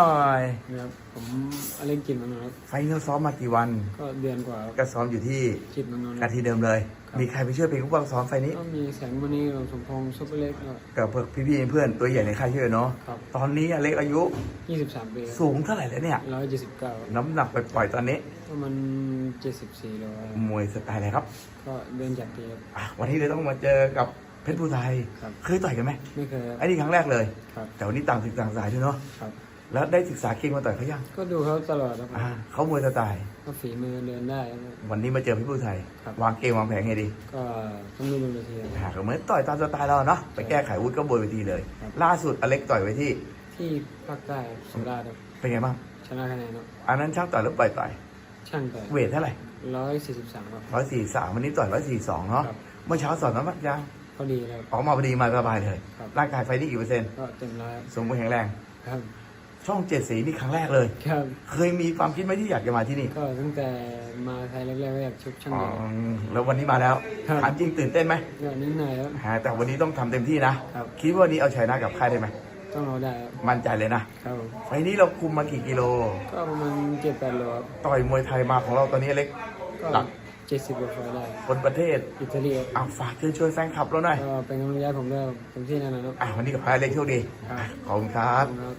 หน่อยนะครับผมอเล็กจิตรมนนท์ครับ ไฟนอลซ้อมมากี่วัน ก็เดือนกว่าครับก็ซ้อมอยู่ที่จิตรมนนท์คนารับ ทีเดิมเลย ครับ มีใครไปช่วยเป็นผู้บังซ้อมไฟนี้ ก็มีแสงมณีกับสมพงษ์ซุปเปอร์เล็กก็กับพวกพี่ๆเพื่อนตัวใหญ่ในค่ายช่วยเนาะ ครับ ตอนนี้อเล็กอายุ23ปีสูงเท่าไหร่แล้วเนี่ย ร้อยเจ็ดสิบเก้าน้ำหนักไปปล่อยๆตอนนี้ก็มันเจ็ดสิบสี่โลครับมวยสไตล์อะไรครับก็เดินจากปีครับ อะวันนี้เลยต้องมาเจอกับเพชรภูไทย ครับ เคยต่อยกันไหมไม่เคยครับไอ้นี่ครั้งแรกเลย ครับแต่วันนี้ต่างศึกต่างสายด้วยเนาะ ครับ แล้วได้ศึกษาเก่งมาต่อยเขายังก็ดูเขาตลอดครับอ่าเขามวยสไตล์ก็ฝีมือเดินได้ครับ วันนี้มาเจอเพชรภูไทย ครับ วางเกมวางแผนไงดีก็ต้องดูบนเวทีครับ หากเหมือนต่อยตามสไตล์เราเนาะไปแก้ไขวุฒิก็บนเวทีเลย ครับ ล่าสุดอเล็กต่อยไว้ที่ที่ภาคใต้ครับสุราษฎร์ครับเป็นไงบ้างชนะคะแนนครับอันนั้นช่างต่อยแล้วปล่อยต่อยช่างต่อยเวทเท่าไหร่ร้อยสี่สิบสามครับ ร้อยสี่สามวันนี้ต่อยร้อยสี่สองเนาะครับ เมื่อเช้าสอนน้ำหนักยังพอดีเลยครับ ออกมาพอดีมาสบายเลย ครับ ร่างกายไฟนี่กี่เปอร์เซ็นต์ก็เต็มร้อยครับสมบูรณ์แข็งแรง ครับ ช่องเจ็ดสีนี่ครั้งแรกเลย ครับ เคยมีความคิดไหมที่อยากจะมาที่นี่ก็ตั้งแต่มาไทยแรกๆก็อยากชกช่างอ๋อใหญ่แล้ววันนี้มาแล้วครับ ถามจริงตื่นเต้นไหมก็นิดหน่อยครับ ฮะแต่วันนี้ต้องทำเต็มที่นะครับ คิดว่าวันนี้เอาชัยนะกับใครได้ไหมต้องเอาได้ครับมั่นใจเลยนะครับผมไฟนี้เราคุมมากี่กิโล ก็ประมาณเจ็ดแปดโลครับต่อยมวยไทยมาของเราตอนนี้เล็ก ก็หลัก เจ็ดสิบกว่าไฟล์ได้ คนประเทศอิตาลีครับอะฝากเชิญชวนแฟนคลับเราหน่อยก็เป็นกำลังใจให้ผมด้วยเต็มที่แน่นอนครับ อะวันนี้กับพายเล็กโชคดีครับอะขอบคุณครับ ขอบคุณครับ